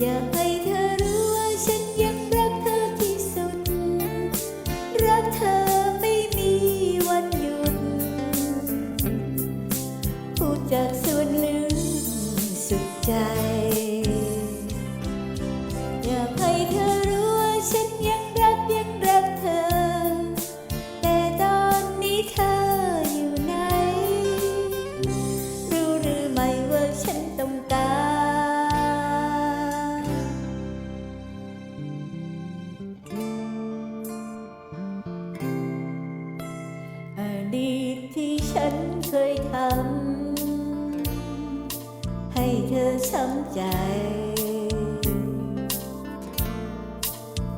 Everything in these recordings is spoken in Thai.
อยากให้เธอรู้ว่าฉันยังรักเธอที่สุด รักเธอไม่มีวันหยุด พูดจากส่วนลึกสุดใจ อยาให้เธอ นเคยทำให้เธอช้ำใจ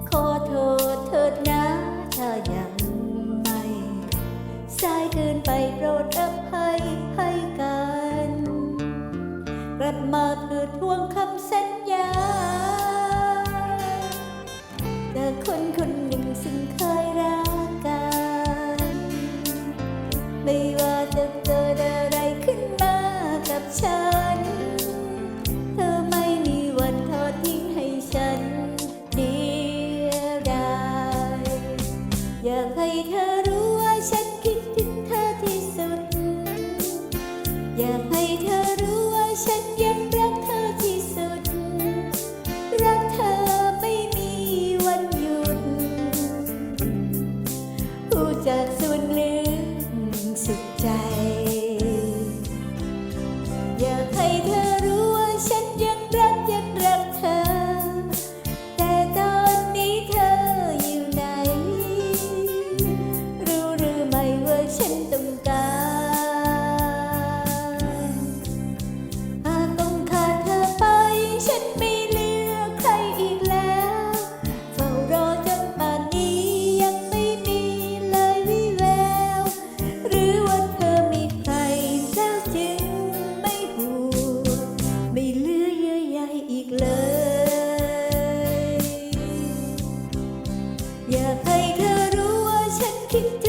ขอโทษเถิดนะถ้ายังไม่สายเกินไปโปรดอภัยให้กัน กลับมาเพื่อทวงคำสัญญาแต่คนคน ใจ Keep.